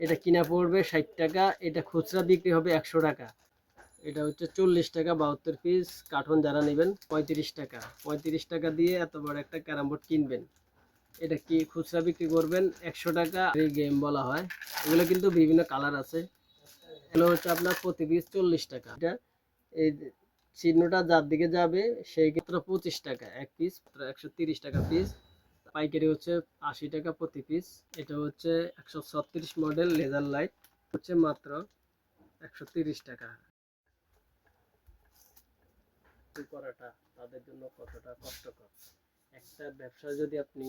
এটা কিনা পড়বে ষাট টাকা, এটা খুচরা বিক্রি হবে একশো টাকা। এটা হচ্ছে চল্লিশ টাকা বাহাত্তর পিস কার্টন যারা নেবেন পঁয়ত্রিশ টাকা। পঁয়ত্রিশ টাকা দিয়ে এত বড় একটা ক্যারাম বোর্ড কিনবেন। এটা কি খুচরা বিক্রি করবেন একশো টাকা? এই গেম বলা হয়। এগুলো কিন্তু বিভিন্ন কালার আছে। এগুলো হচ্ছে আপনার প্রতি পিস চল্লিশ টাকা। এটা এই চিহ্নটা যার দিকে যাবে, সেই ক্ষেত্রে পঁচিশ টাকা। এক পিস একশো তিরিশ টাকা পিস পাইকারি হচ্ছে আশি টাকা প্রতি পিস এটা হচ্ছে একশো ছত্রিশ মডেল লেজার লাইট হচ্ছে মাত্র একশো তিরিশ টাকা। করাটা তাদের জন্য কতটা কষ্টকর? একটা ব্যবসা যদি আপনি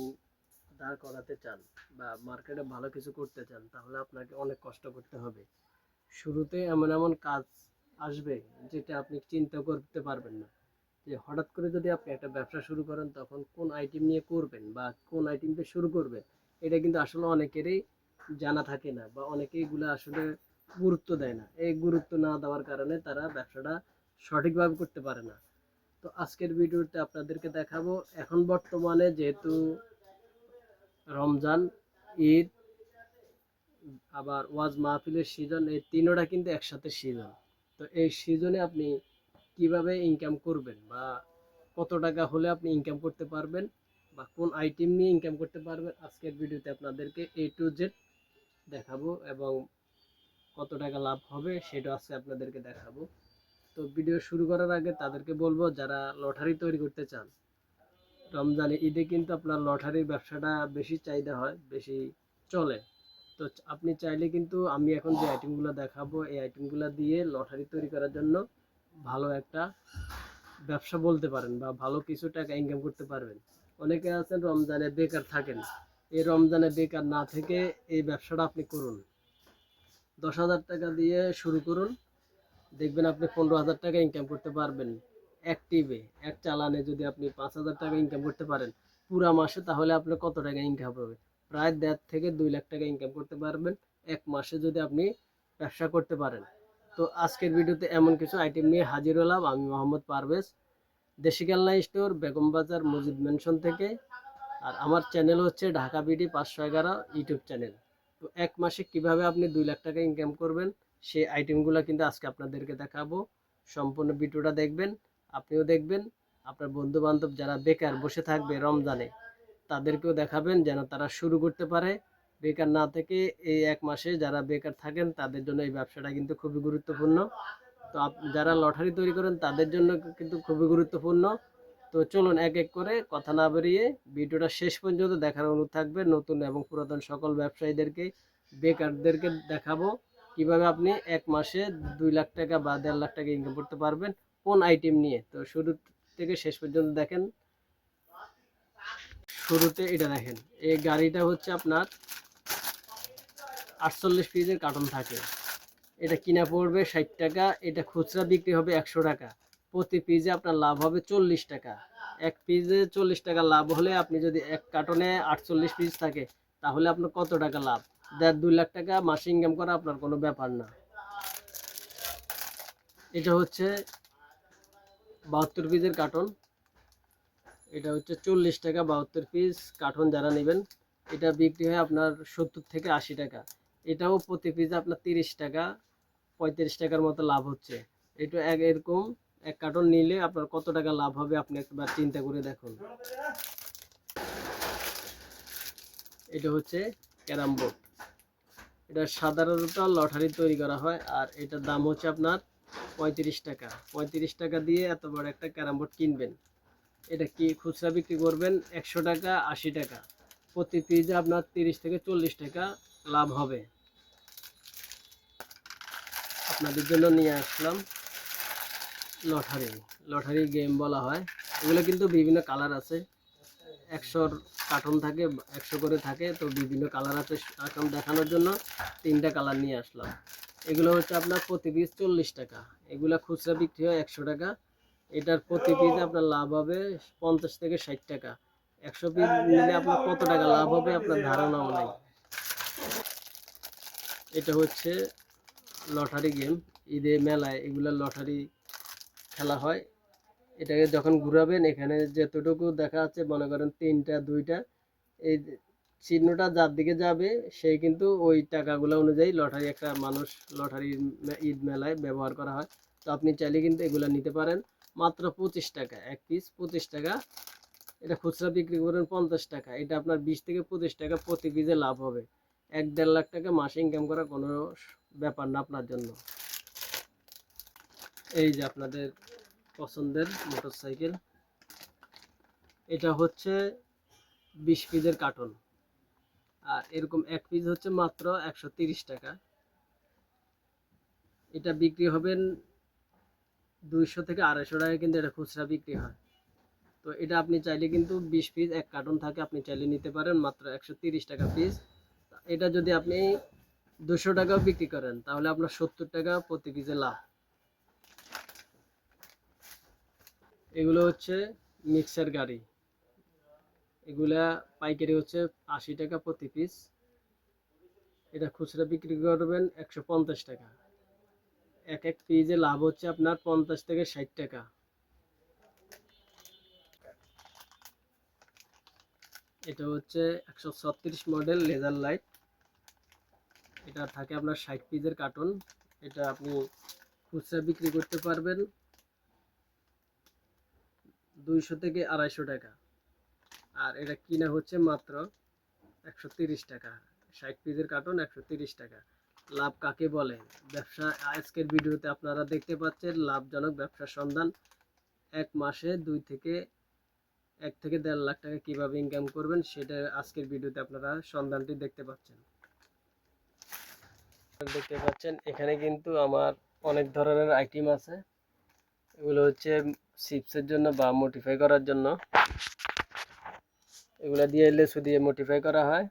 দাঁড় করাতে চান বা মার্কেটে ভালো কিছু করতে চান, তাহলে আপনাকে অনেক কষ্ট করতে হবে। শুরুতে এমন এমন কাজ আসবে যেটা আপনি চিন্তা করতে পারবেন না। যে হঠাৎ করে যদি আপনি একটা ব্যবসা শুরু করেন, তখন কোন আইটেম নিয়ে করবেন বা কোন আইটেমটা শুরু করবেন, এটা কিন্তু আসলে অনেকেরই জানা থাকে না বা অনেকেই এগুলো আসলে গুরুত্ব দেয় না। এই গুরুত্ব না দেওয়ার কারণে তারা ব্যবসাটা সঠিকভাবে করতে পারে না। তো আজকের ভিডিওতে আপনাদেরকে দেখাবো, এখন বর্তমানে যেহেতু রমজান, ঈদ, আবার ওয়াজ মাহফিলের সিজন এই তিনোটা কিন্তু একসাথে সিজন তো এই সিজনে আপনি কীভাবে ইনকাম করবেন বা কত টাকা হলে আপনি ইনকাম করতে পারবেন বা কোন আইটেম নিয়ে ইনকাম করতে পারবেন, আজকের ভিডিওতে আপনাদেরকে এ টু জেড দেখাবো এবং কত টাকা লাভ হবে সেটা আজকে আপনাদেরকে দেখাবো। তো ভিডিও শুরু করার আগে তাদেরকে বলব, যারা লটারি তৈরি করতে চান, রমজানে, ঈদে কিন্তু আপনার লটারির ব্যবসাটা বেশি চাহিদা হয়, বেশি চলে। তো আপনি চাইলে কিন্তু আমি এখন যে আইটেমগুলো দেখাবো, এই আইটেমগুলো দিয়ে লটারি তৈরি করার জন্য ভালো একটা ব্যবসা বলতে পারেন বা ভালো কিছু টাকা ইনকাম করতে পারবেন। অনেকে আছেন রমজানে বেকার থাকেন। এই রমজানে বেকার না থেকে এই ব্যবসাটা আপনি করুন। দশ হাজার টাকা দিয়ে শুরু করুন। দেখবেন আপনি পনেরো হাজার টাকা ইনকাম করতে পারবেন। অ্যাক্টিভে এক চালানে যদি আপনি পাঁচ হাজার টাকা ইনকাম করতে পারেন, পুরা মাসে তাহলে আপনার কত টাকা ইনকাম হবে প্রায় দেড় থেকে দুই লাখ টাকা ইনকাম করতে পারবেন। এক মাসে যদি আপনি ব্যবসা করতে পারেন। তো আজকের ভিডিওতে এমন কিছু আইটেম নিয়ে হাজির হলাম। আমি মোহাম্মদ পারভেজ দেশি খেলনা স্টোর, বেগম বাজার, মসজিদ মেনশন থেকে। আর আমার চ্যানেল হচ্ছে ঢাকা বিডি পাঁচশো এগারো ইউটিউব চ্যানেল তো এক মাসে কীভাবে আপনি দুই লাখ টাকা ইনকাম করবেন, সেই আইটেমগুলো কিন্তু আজকে আপনাদেরকে দেখাবো। সম্পূর্ণ ভিডিওটা দেখবেন, আপনিও দেখবেন। আপনার বন্ধু বান্ধব যারা বেকার বসে থাকবে রমজানে, তাদেরকেও দেখাবেন যেন তারা শুরু করতে পারে। বেকার না থেকে এই এক মাসে যারা বেকার থাকেন, তাদের জন্য এই ব্যবসাটা কিন্তু খুবই গুরুত্বপূর্ণ। তো যারা লটারি তৈরি করেন, তাদের জন্য কিন্তু খুবই গুরুত্বপূর্ণ। তো চলুন এক এক করে কথা না বেরিয়ে ভিডিওটা শেষ পর্যন্ত দেখার অনুরোধ থাকবে। নতুন এবং পুরাতন সকল ব্যবসায়ীদেরকে, বেকারদেরকে দেখাবো কীভাবে আপনি এক মাসে দুই লাখ টাকা বা দেড় লাখ টাকা ইনকাম করতে পারবেন কোন আইটেম নিয়ে। তো শুরু থেকে শেষ পর্যন্ত দেখেন। শুরুতে এটা দেখেন, এই গাড়িটা হচ্ছে আপনার আটচল্লিশ পিসের কার্টন থাকে। এটা কিনা পড়বে ষাট টাকা, এটা খুচরা বিক্রি হবে একশো টাকা। প্রতি পিসে আপনার লাভ হবে চল্লিশ টাকা। এক পিসে চল্লিশ টাকা লাভ হলে আপনি যদি এক কার্টনে আটচল্লিশ পিস থাকে, তাহলে আপনার কত টাকা লাভ? দেড় দুই লাখ টাকা মাসে ইনকাম করা আপনার কোনো ব্যাপার না। এটা হচ্ছে বাহাত্তর পিসের কার্টন এটা হচ্ছে চল্লিশ টাকা বাহাত্তর পিস কার্টন যারা নেবেন, এটা বিক্রি হয় আপনার সত্তর থেকে আশি টাকা। এটাও প্রতি পিসে আপনার তিরিশ টাকা, পঁয়ত্রিশ টাকার মতো লাভ হচ্ছে। এটা এক এরকম, এক কার্টন নিলে আপনার কত টাকা লাভ হবে আপনি একবার চিন্তা করে দেখুন। এটা হচ্ছে ক্যারাম বোর্ড। এটা সাধারণত লটারি তৈরি করা হয় আর এটার দাম হচ্ছে আপনার পঁয়ত্রিশ টাকা। পঁয়ত্রিশ টাকা দিয়ে এত বড় একটা ক্যারাম বোর্ড কিনবেন। এটা কি খুচরা বিক্রি করবেন একশো টাকা, আশি টাকা। প্রতি পিসে আপনার তিরিশ থেকে চল্লিশ টাকা লাভ হবে। আপনাদের জন্য নিয়ে আসলাম লটারি। লটারি গেম বলা হয়। এগুলো কিন্তু বিভিন্ন কালার আছে। একশোর কার্টন থাকে, একশো করে থাকে। তো বিভিন্ন কালার আছে এখন দেখানোর জন্য তিনটা কালার নিয়ে আসলাম। এগুলো হচ্ছে আপনার প্রতি পিস চল্লিশ টাকা। এগুলো খুচরা বিক্রি হয় একশো টাকা। এটার প্রতি পিসে আপনার লাভ হবে পঞ্চাশ থেকে ষাট টাকা। একশো পিস নিলে আপনার কত টাকা লাভ হবে আপনার ধারণাও নাই। এটা হচ্ছে লটারি গেম, ঈদে মেলায় এগুলো লটারি খেলা হয়। এটাকে যখন ঘুরাবেন, এখানে যতটুকু দেখা যাচ্ছে, মনে করেন তিনটা, দুইটা, এই চিহ্নটা যার দিকে যাবে, সে কিন্তু ওই টাকাগুলো অনুযায়ী লটারি একটা মানুষ লটারি ঈদ মেলায় ব্যবহার করা হয়। তো আপনি চাইলে কিন্তু এগুলো নিতে পারেন। মাত্র পঁচিশ টাকা, এক পিস পঁচিশ টাকা। এটা খুচরা বিক্রি করেন পঞ্চাশ টাকা। এটা আপনার বিশ থেকে পঁচিশ টাকা প্রতি পিসে লাভ হবে। এক দেড় লাখ টাকা মাসে ইনকাম করা কোনো ব্যাপার না আপনার জন্য। এই যে আপনাদের পছন্দের মোটরসাইকেল। এটা হচ্ছে বিশ পিসের কার্টন। আর এরকম এক পিস হচ্ছে মাত্র একশো টাকা। এটা বিক্রি হবেন দুইশো থেকে আড়াইশো টাকা কিন্তু এটা খুচরা বিক্রি হয়। তো এটা আপনি চাইলে কিন্তু বিশ পিস এক কার্টন থাকে, আপনি চাইলে নিতে পারেন মাত্র একশো টাকা পিস। এটা যদি আপনি দুশো টাকাও বিক্রি করেন, তাহলে আপনার সত্তর টাকা প্রতি পিসে লাভ এগুলো হচ্ছে মিক্সার গাড়ি। এগুলা পাইকারি হচ্ছে আশি টাকা প্রতি পিস। এটা খুচরা বিক্রি করবেন একশো পঞ্চাশ টাকা। এক এক পিসে লাভ হচ্ছে আপনার পঞ্চাশ থেকে ষাট টাকা। এটা হচ্ছে একশো ছত্রিশ মডেল লেজার লাইট। এটা থাকে আপনার ষাট পিসের কার্টন এটা আপনি খুচরা বিক্রি করতে পারবেন দুইশো থেকে আড়াইশো টাকা। আর এটা কিনা হচ্ছে মাত্র একশো তিরিশ টাকা। ষাট পিসের কার্টন একশো তিরিশ টাকা। লাভ কাকে বলে? ব্যবসা, আজকের ভিডিওতে আপনারা দেখতে পাচ্ছেন লাভজনক ব্যবসার সন্ধান। এক মাসে দুই থেকে এক থেকে দেড় লাখ টাকা কীভাবে ইনকাম করবেন, সেটা আজকের ভিডিওতে আপনারা সন্ধানটি দেখতে পাচ্ছেন। দেখতে পাচ্ছেন, এখানে কিন্তু আমার অনেক ধরনের আইটেম আছে। এগুলো হচ্ছে চিপসের জন্য বা মডিফাই করার জন্য। এগুলো দিয়ে লেসু দিয়ে মডিফাই করা হয়।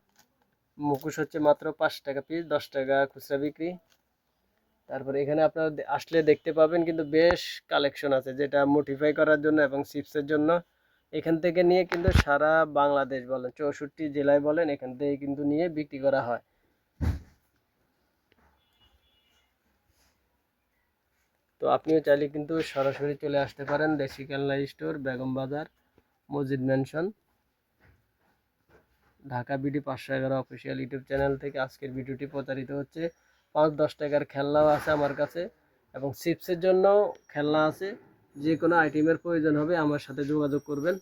মুখোশ হচ্ছে মাত্র পাঁচ টাকা পিস দশ টাকা খুচরা বিক্রি। তারপরে এখানে আপনারা আসলে দেখতে পাবেন কিন্তু বেশ কালেকশন আছে, যেটা মডিফাই করার জন্য এবং চিপসের জন্য। এখান থেকে নিয়ে কিন্তু সারা বাংলাদেশ বলেন, চৌষট্টি জেলায় বলেন, এখান থেকে কিন্তু নিয়ে বিক্রি করা হয়। আপনিও চাইলে কিন্তু সরাসরি চলে আসতে পারেন দেশি খেলনা স্টোর, বেগম বাজার, মসজিদ ম্যানশন। ঢাকা বিডি পাঁচশো এগারো অফিসিয়াল ইউটিউব চ্যানেল থেকে আজকের ভিডিওটি প্রচারিত হচ্ছে। পাঁচ দশ টাকার খেলনাও আছে আমার কাছে এবং চিপসের জন্য খেলনা আছে। যে কোনো আইটেমের প্রয়োজন হবে আমার সাথে যোগাযোগ করবেন।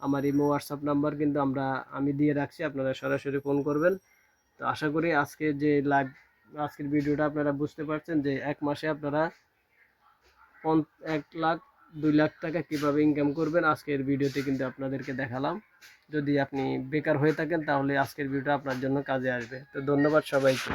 আমার ইমো হোয়াটসঅ্যাপ নাম্বার কিন্তু আমরা, আমি দিয়ে রাখছি, আপনারা সরাসরি ফোন করবেন। তো আশা করি আজকে যে লাইভ আজকের ভিডিওটা আপনারা বুঝতে পারছেন যে এক মাসে আপনারা এক লাখ, দুই লাখ টাকা কীভাবে ইনকাম করবেন, আজকের ভিডিওতে কিন্তু আপনাদেরকে দেখালাম। যদি আপনি বেকার হয়ে থাকেন, তাহলে আজকের ভিডিওটা আপনার জন্য কাজে আসবে। তো ধন্যবাদ সবাইকে।